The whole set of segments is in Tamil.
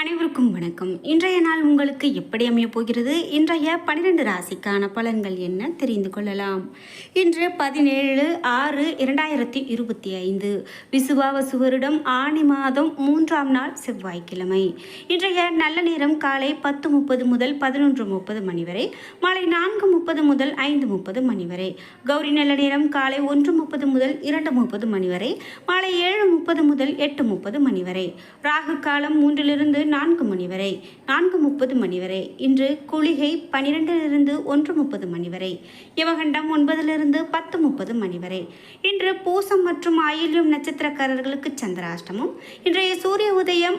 அனைவருக்கும் வணக்கம். இன்றைய நாள் உங்களுக்கு எப்படி அமையப் போகிறது? இன்றைய பன்னிரெண்டு ராசிக்கான பலன்கள் என்ன? தெரிந்து கொள்ளலாம். இன்று பதினேழு ஆறு இரண்டாயிரத்தி இருபத்தி ஐந்து. விசுவாவசு வருடம் ஆணி மாதம் மூன்றாம் நாள் செவ்வாய்க்கிழமை. இன்றைய நல்ல நேரம் காலை பத்து முப்பது முதல் பதினொன்று முப்பது மணி வரை மாலை நான்கு முப்பது முதல் ஐந்து முப்பது மணி வரை கௌரி நல்ல நேரம் காலை ஒன்று முப்பது முதல் இரண்டு முப்பது மணி வரை மாலை ஏழு முப்பது முதல் எட்டு முப்பது மணி வரை. ராகு காலம் மூன்றிலிருந்து நான்கு மணி வரை நான்கு முப்பது மணி வரை இன்று குளிகை பனிரெண்டிலிருந்து ஒன்று முப்பது மணி வரை யமகண்டம் ஒன்பதிலிருந்து பத்து முப்பது மணி வரை. இன்று பூசம் மற்றும் ஆயில்யம் நட்சத்திரக்காரர்களுக்கு சந்திராஷ்டமம் இன்றைய சூரிய உதயம்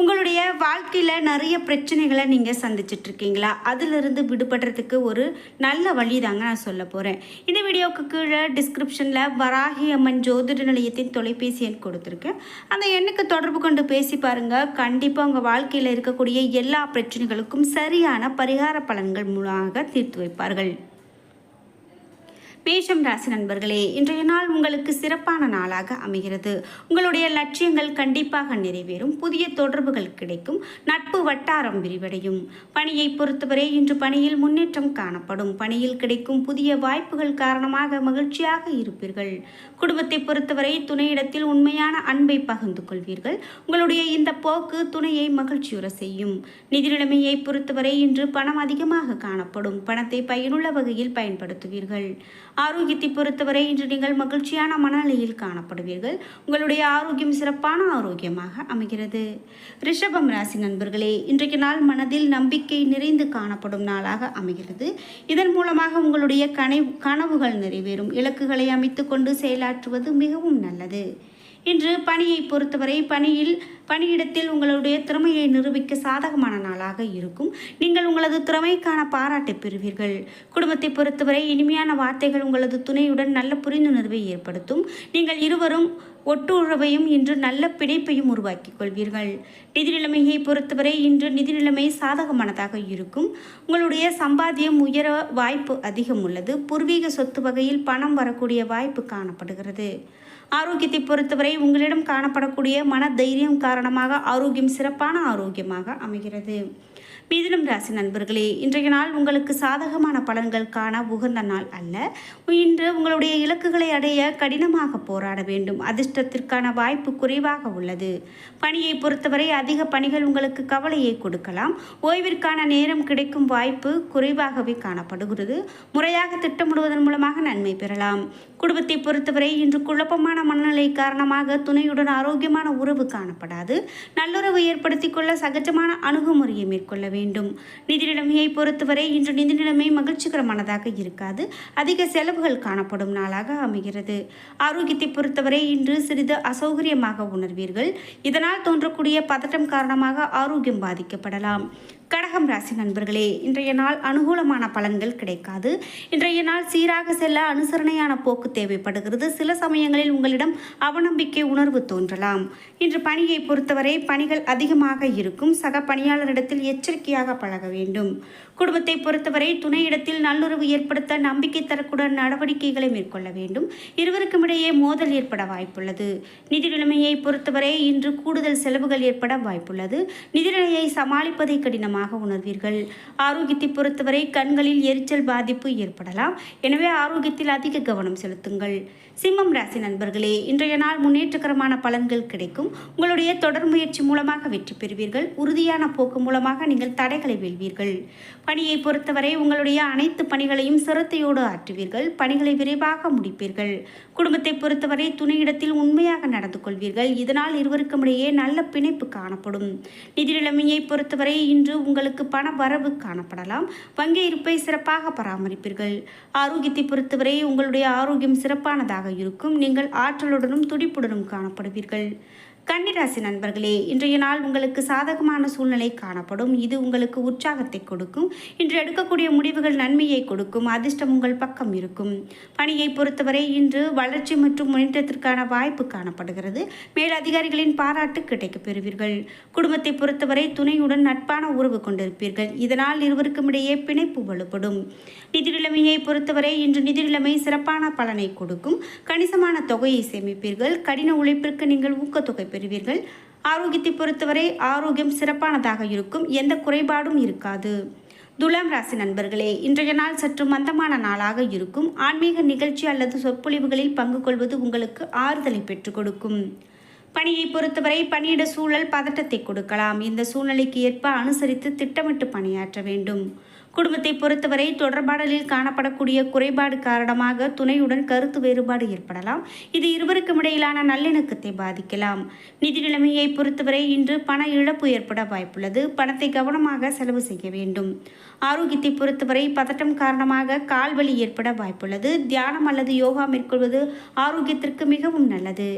உங்களுடைய வாழ்க்கையில் நிறைய பிரச்சனைகளை நீங்கள் சந்திச்சிட்டு இருக்கீங்களா அதிலிருந்து விடுபடுறதுக்கு ஒரு நல்ல வழி தாங்க நான் சொல்ல போகிறேன் இந்த வீடியோவுக்கு கீழே டிஸ்கிரிப்ஷனில் வராகி அம்மன் ஜோதிட நிலையத்தின் தொலைபேசி எண் கொடுத்துருக்கேன். அந்த எண்ணுக்கு தொடர்பு கொண்டு பேசி பாருங்கள் கண்டிப்பாக உங்கள் வாழ்க்கையில் இருக்கக்கூடிய எல்லா பிரச்சனைகளுக்கும் சரியான பரிகார பலன்கள் மூலமாக தீர்த்து வைப்பார்கள். மேஷம் ராசி நண்பர்களே இன்றைய நாள் உங்களுக்கு சிறப்பான நாளாக அமைகிறது. உங்களுடைய லட்சியங்கள் கண்டிப்பாக நிறைவேறும் புதிய தொடர்புகள் கிடைக்கும் நட்பு வட்டாரம் விரிவடையும். பணியை பொறுத்தவரை இன்று பணியில் முன்னேற்றம் காணப்படும். பணியில் கிடைக்கும் புதிய வாய்ப்புகள் காரணமாக மகிழ்ச்சியாக இருப்பீர்கள். குடும்பத்தை பொறுத்தவரை துணையிடத்தில் உண்மையான அன்பை பகிர்ந்து கொள்வீர்கள். உங்களுடைய இந்த போக்கு துணையை மகிழ்ச்சியுற செய்யும். நிதி நிலைமையை பொறுத்தவரை இன்று பணம் அதிகமாக காணப்படும். பணத்தை பயனுள்ள வகையில் பயன்படுத்துவீர்கள். ஆரோக்கியத்தை பொறுத்தவரை இன்று நீங்கள் மகிழ்ச்சியான மனநிலையில் காணப்படுவீர்கள். உங்களுடைய ஆரோக்கியம் சிறப்பான ஆரோக்கியமாக அமைகிறது. ரிஷபம் ராசி நண்பர்களே இன்றைக்கு நாள் மனதில் நம்பிக்கை நிறைந்து காணப்படும் நாளாக அமைகிறது. இதன் மூலமாக உங்களுடைய கனை கனவுகள் நிறைவேறும். இலக்குகளை அமைத்துக்கொண்டு செயலாற்றுவது மிகவும் நல்லது. இன்று பணியை பொறுத்தவரை பணியில் பணியிடத்தில் உங்களுடைய திறமையை நிரூபிக்க சாதகமான நாளாக இருக்கும். நீங்கள் உங்களது திறமைக்கான பாராட்டை பெறுவீர்கள். குடும்பத்தை பொறுத்தவரை இனிமையான வார்த்தைகள் உங்களது துணையுடன் நல்ல புரிந்துணர்வை ஏற்படுத்தும். நீங்கள் இருவரும் ஒட்டுறவையும் இன்று நல்ல பிணைப்பையும் உருவாக்கிக் கொள்வீர்கள். நிதி நிலைமையை பொறுத்தவரை இன்று நிதி நிலைமை சாதகமானதாக இருக்கும். உங்களுடைய சம்பாத்தியம் உயர வாய்ப்பு அதிகம் உள்ளது. பூர்வீக சொத்து வகையில் பணம் வரக்கூடிய வாய்ப்பு காணப்படுகிறது. ஆரோக்கியத்தை பொறுத்தவரை உங்களிடம் காணப்படக்கூடிய மன தைரியம் காரணமாக ஆரோக்கியம் சிறப்பான ஆரோக்கியமாக அமைகிறது. மிதுனம் ராசி நண்பர்களே இன்றைய நாள் உங்களுக்கு சாதகமான பலன்கள் காண உகந்த நாள் அல்ல. இன்று உங்களுடைய இலக்குகளை அடைய கடினமாக போராட வேண்டும். அதிர்ஷ்டத்திற்கான வாய்ப்பு குறைவாக உள்ளது. பணியை பொறுத்தவரை அதிக பணிகள் உங்களுக்கு கவலையை கொடுக்கலாம். ஓய்விற்கான நேரம் கிடைக்கும் வாய்ப்பு குறைவாகவே காணப்படுகிறது. முறையாக திட்டமிடுவதன் மூலமாக நன்மை பெறலாம். குடும்பத்தை பொறுத்தவரை இன்று குழப்பமான மனநிலை காரணமாக துணையுடன் ஆரோக்கியமான உறவு காணப்படாது. நல்லுறவு ஏற்படுத்திக் கொள்ள சகஜமான அணுகுமுறையை மேற்கொள்ள வேண்டும். நிதி நிலைமையை பொறுத்தவரை இன்று நிதி நிலைமை மகிழ்ச்சிகரமானதாக இருக்காது. அதிக செலவுகள் காணப்படும் நாளாக அமைகிறது. ஆரோக்கியத்தை பொறுத்தவரை இன்று சிறிது அசௌகரியமாக உணர்வீர்கள். இதனால் தோன்றக்கூடிய பதட்டம் காரணமாக ஆரோக்கியம் பாதிக்கப்படலாம். கடகம் ராசி நண்பர்களே இன்றைய நாள் அனுகூலமான பலன்கள் கிடைக்காது. இன்றைய நாள் சீராக செல்ல அனுசரணையான போக்கு தேவைப்படுகிறது. சில சமயங்களில் உங்களிடம் அவநம்பிக்கை உணர்வு தோன்றலாம். இன்று பணியை பொறுத்தவரை பணிகள் அதிகமாக இருக்கும். சக பணியாளரிடத்தில் எச்சரிக்கையாக பழக வேண்டும். குடும்பத்தை பொறுத்தவரை துணையிடத்தில் நல்லுறவு ஏற்படுத்த நம்பிக்கை தரக்கூடிய நடவடிக்கைகளை மேற்கொள்ள வேண்டும். இருவருக்கும் இடையே மோதல் ஏற்பட வாய்ப்புள்ளது. நிதி நிலைமையை பொறுத்தவரை இன்று கூடுதல் செலவுகள் ஏற்பட வாய்ப்புள்ளது. நிதிநிலையை சமாளிப்பதை கடினம் கடினமாக உணர்வீர்கள். ஆரோக்கியத்தை பொறுத்தவரை கண்களில் எரிச்சல் பாதிப்பு ஏற்படலாம். எனவே ஆரோக்கியத்தில் அதிக கவனம் செலுத்துங்கள். சிம்மம் ராசி நண்பர்களே இன்றைய நாள் முன்னேற்றகரமான பலன்கள் கிடைக்கும். உங்களுடைய தொடர் முயற்சி மூலமாக வெற்றி பெறுவீர்கள். உறுதியான போக்கு மூலமாக நீங்கள் தடைகளை வெல்வீர்கள். பணியை பொறுத்தவரை உங்களுடைய அனைத்து பணிகளையும் சிரத்தையோடு ஆற்றுவீர்கள். பணிகளை விரைவாக முடிப்பீர்கள். குடும்பத்தை பொறுத்தவரை துணையிடத்தில் உண்மையாக நடந்து கொள்வீர்கள். இதனால் இருவருக்கும் இடையே நல்ல பிணைப்பு காணப்படும். நிதி நிலைமையை பொறுத்தவரை இன்று உங்களுக்கு பண வரவு காணப்படலாம். வங்கி இருப்பை சிறப்பாக பராமரிப்பீர்கள். ஆரோக்கியத்தை பொறுத்தவரை உங்களுடைய ஆரோக்கியம் சிறப்பானதாக இருக்கும். நீங்கள் ஆற்றலுடனும் துடிப்புடனும் காணப்படுவீர்கள். கன்னிராசி நண்பர்களே இன்றைய நாள் உங்களுக்கு சாதகமான சூழ்நிலை காணப்படும். இது உங்களுக்கு உற்சாகத்தை கொடுக்கும். இன்று எடுக்கக்கூடிய முடிவுகள் நன்மையை கொடுக்கும். அதிர்ஷ்டம் உங்கள் பக்கம் இருக்கும். பணியை பொறுத்தவரை இன்று வளர்ச்சி மற்றும் முன்னேற்றத்திற்கான வாய்ப்பு காணப்படுகிறது. மேலதிகாரிகளின் பாராட்டு கிடைக்கப் பெறுவீர்கள். குடும்பத்தை பொறுத்தவரை துணையுடன் நட்பான உறவு கொண்டிருப்பீர்கள். இதனால் இருவருக்கும் இடையே பிணைப்பு வலுப்படும். நிதி நிலைமையை பொறுத்தவரை இன்று நிதி நிலைமை சிறப்பான பலனை கொடுக்கும். கணிசமான தொகையை சேமிப்பீர்கள். கடின உழைப்பிற்கு நீங்கள் ஊக்கத்தொகை பெறுவீர்கள். ஆரோக்கியத்தை பொறுத்தவரை ஆரோக்கியம் சிறப்பானதாக இருக்கும். எந்த குறைபாடும் இருக்காது. துலாம் ராசி நண்பர்களே இன்றைய நாள் சற்று மந்தமான நாளாக இருக்கும். ஆன்மீக நிகழ்ச்சி அல்லது சொற்பொழிவுகளில் பங்கு கொள்வது உங்களுக்கு ஆறுதலை பெற்றுக் கொடுக்கும். பணியை பொறுத்தவரை பணியிட சூழல் பதட்டத்தை கொடுக்கலாம். இந்த சூழ்நிலைக்கு ஏற்ப அனுசரித்து திட்டமிட்டு பணியாற்ற வேண்டும். குடும்பத்தை பொறுத்தவரை தொடர்பாடலில் காணப்படக்கூடிய குறைபாடு காரணமாக துணையுடன் கருத்து வேறுபாடு ஏற்படலாம். இது இருவருக்கும் இடையிலான நல்லிணக்கத்தை பாதிக்கலாம். நிதி நிலைமையை பொறுத்தவரை இன்று பண இழப்பு ஏற்பட வாய்ப்புள்ளது. பணத்தை கவனமாக செலவு செய்ய வேண்டும். ஆரோக்கியத்தை பொறுத்தவரை பதட்டம் காரணமாக கால்வலி ஏற்பட வாய்ப்புள்ளது. தியானம் அல்லது யோகா மேற்கொள்வது ஆரோக்கியத்திற்கு மிகவும் நல்லது.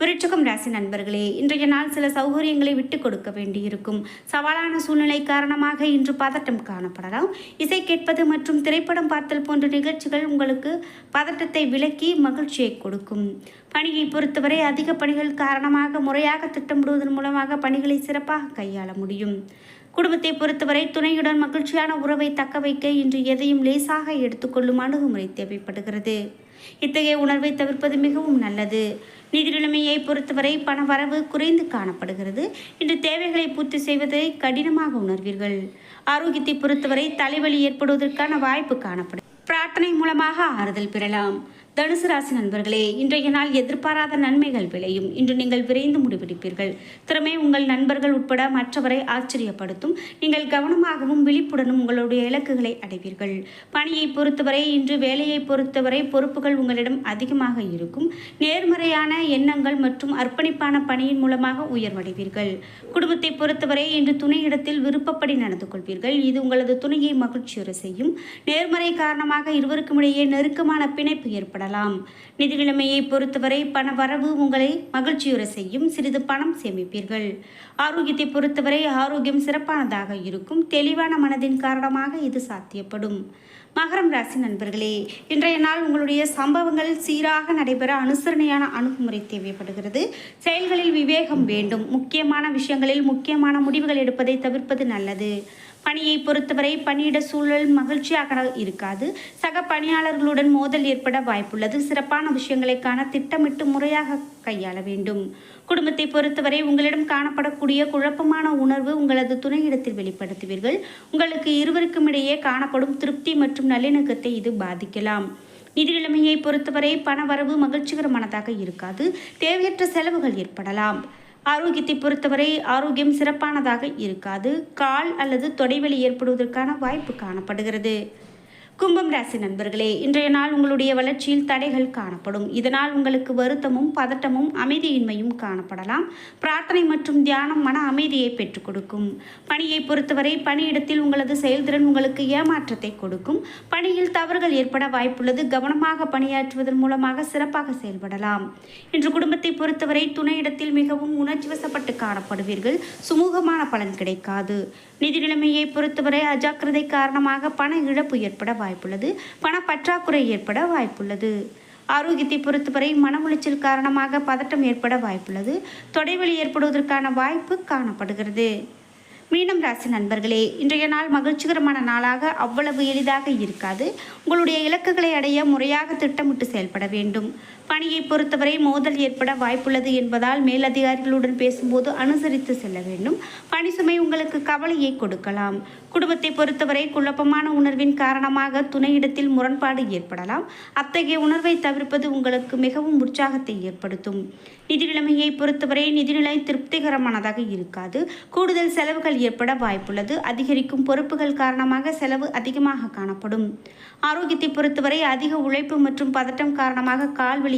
விருட்சகம் ராசி நண்பர்களே இன்றைய நாள் சில சௌகரியங்களை விட்டு கொடுக்க வேண்டியிருக்கும். சவாலான சூழ்நிலை காரணமாக இன்று பதட்டம் காணப்படலாம். இசை கேட்பது மற்றும் திரைப்படம் பார்த்தல் போன்ற நிகழ்ச்சிகள் உங்களுக்கு பதட்டத்தை விலக்கி மகிழ்ச்சியை கொடுக்கும். பணியை பொறுத்தவரை அதிக பணிகள் காரணமாக முறையாக திட்டமிடுவதன் மூலமாக பணிகளை சிறப்பாக கையாள முடியும். குடும்பத்தை பொறுத்தவரை துணையுடன் மகிழ்ச்சியான உறவை தக்க வைக்க இன்று எதையும் லேசாக எடுத்துக்கொள்ளும் அணுகுமுறை தேவைப்படுகிறது. இத்தகைய உணர்வை தவிர்ப்பது மிகவும் நல்லது. நிதி நிலைமையை பொறுத்தவரை பண வரவு குறைந்து காணப்படுகிறது. இன்று தேவைகளை பூர்த்தி செய்வதை கடினமாக உணர்வீர்கள். ஆரோக்கியத்தை பொறுத்தவரை தலைவலி ஏற்படுவதற்கான வாய்ப்பு காணப்படும். பிரார்த்தனை மூலமாக ஆறுதல் பெறலாம். தனுசு ராசி நண்பர்களே இன்றைய நாள் எதிர்பாராத நன்மைகள் விளையும். இன்று நீங்கள் விரைந்து முடிவெடுப்பீர்கள். திறமை உங்கள் நண்பர்கள் உட்பட மற்றவரை ஆச்சரியப்படுத்தும். நீங்கள் கவனமாகவும் விழிப்புடனும் உங்களுடைய இலக்குகளை அடைவீர்கள். பணியை பொறுத்தவரை இன்று வேலையை பொறுத்தவரை பொறுப்புகள் உங்களிடம் அதிகமாக இருக்கும். நேர்மறையான எண்ணங்கள் மற்றும் அர்ப்பணிப்பான பணியின் மூலமாக உயர்வடைவீர்கள். குடும்பத்தை பொறுத்தவரை இன்று துணையிடத்தில் விருப்பப்படி நடந்து கொள்வீர்கள். இது உங்களது துணையை மகிழ்ச்சியுற செய்யும். நேர்மறை காரணமாக இருவருக்கும் இடையே நெருக்கமான பிணைப்பு ஏற்படலாம் நிதி நிதிநிலைமையை பொறுத்தவரை பண வரவு உங்களை மகிழ்ச்சியுற செய்யும் சிறிது பணம் சேமிப்பீர்கள். ஆரோக்கியத்தை பொறுத்தவரை ஆரோக்கியம் சிறப்பானதாக இருக்கும். தெளிவான மனதின் காரணமாக இது சாத்தியப்படும். மகரம் ராசி நண்பர்களே இன்றைய நாள் உங்களுடைய சம்பவங்கள் சீராக நடைபெற அனுசரணையான அணுகுமுறை தேவைப்படுகிறது. செயல்களில் விவேகம் வேண்டும். முக்கியமான விஷயங்களில் முக்கியமான முடிவுகள் எடுப்பதை தவிர்ப்பது நல்லது. பணியை பொறுத்தவரை பணியிட சூழல் மகிழ்ச்சியாக இருக்காது. சக பணியாளர்களுடன் மோதல் ஏற்பட வாய்ப்புள்ளது. சிறப்பான விஷயங்களை காண திட்டமிட்டு முறையாக கையாள வேண்டும். குடும்பத்தை பொறுத்தவரை உங்களிடம் காணப்படக்கூடிய குழப்பமான உணர்வு உங்களது துணையிடத்தில் வெளிப்படுத்துவீர்கள். உங்களுக்கு இருவருக்கும் இடையே காணப்படும் திருப்தி மற்றும் நல்லிணக்கத்தை இது பாதிக்கலாம். நிதி நிலைமையை பொறுத்தவரை பண வரவு மகிழ்ச்சிகரமானதாக இருக்காது. தேவையற்ற செலவுகள் ஏற்படலாம். ஆரோக்கியத்தை பொறுத்தவரை ஆரோக்கியம் சிறப்பானதாக இருக்காது. கால் அல்லது தொடைவெளி ஏற்படுவதற்கான வாய்ப்பு காணப்படுகிறது. கும்பம் ராசி நண்பர்களே இன்றைய நாள் உங்களுடைய வளர்ச்சியில் தடைகள் காணப்படும். இதனால் உங்களுக்கு வருத்தமும் பதட்டமும் அமைதியின்மையும் காணப்படலாம். பிரார்த்தனை மற்றும் தியானம் மன அமைதியை பெற்றுக் கொடுக்கும். பணியை பொறுத்தவரை பணியிடத்தில் உங்களது செயல்திறன் உங்களுக்கு ஏமாற்றத்தை கொடுக்கும். பணியில் தவறுகள் ஏற்பட வாய்ப்புள்ளது. கவனமாக பணியாற்றுவதன் மூலமாக சிறப்பாக செயல்படலாம். இன்று குடும்பத்தை பொறுத்தவரை துணையிடத்தில் மிகவும் உணர்ச்சி வசப்பட்டு காணப்படுவீர்கள். சுமூகமான பலன் கிடைக்காது. நிதி நிலைமையை பொறுத்தவரை அஜாக்கிரதை காரணமாக பண இழப்பு ஏற்பட வாய்ப்பு வாய்ப்புள்ளது. பண பற்றாக்குறை ஏற்பட வாய்ப்புள்ளது. ஆரோக்கியத்தை பொறுத்தவரை மன உளைச்சல் காரணமாக பதட்டம் ஏற்பட வாய்ப்புள்ளது. தொடைவெளி ஏற்படுவதற்கான வாய்ப்பு காணப்படுகிறது. மீனம் ராசி நண்பர்களே இன்றைய நாள் மகிழ்ச்சிகரமான நாளாக அவ்வளவு எளிதாக இருக்காது. உங்களுடைய இலக்குகளை அடைய முறையாக திட்டமிட்டு செயல்பட வேண்டும். பணியை பொறுத்தவரை மோதல் ஏற்பட வாய்ப்புள்ளது என்பதால் மேலதிகாரிகளுடன் பேசும்போது அனுசரித்து செல்ல வேண்டும். பணி சுமை உங்களுக்கு கவலையை கொடுக்கலாம். குடும்பத்தை பொறுத்தவரை குழப்பமான உணர்வின் காரணமாக துணையிடத்தில் முரண்பாடு ஏற்படலாம். அத்தகைய உணர்வை தவிர்ப்பது உங்களுக்கு மிகவும் உற்சாகத்தை ஏற்படுத்தும். நிதி நிலைமையை பொறுத்தவரை நிதிநிலை திருப்திகரமானதாக இருக்காது. கூடுதல் செலவுகள் ஏற்பட வாய்ப்புள்ளது. அதிகரிக்கும் பொறுப்புகள் காரணமாக செலவு அதிகமாக காணப்படும். ஆரோக்கியத்தை பொறுத்தவரை அதிக உழைப்பு மற்றும் பதட்டம் காரணமாக கால்வெளி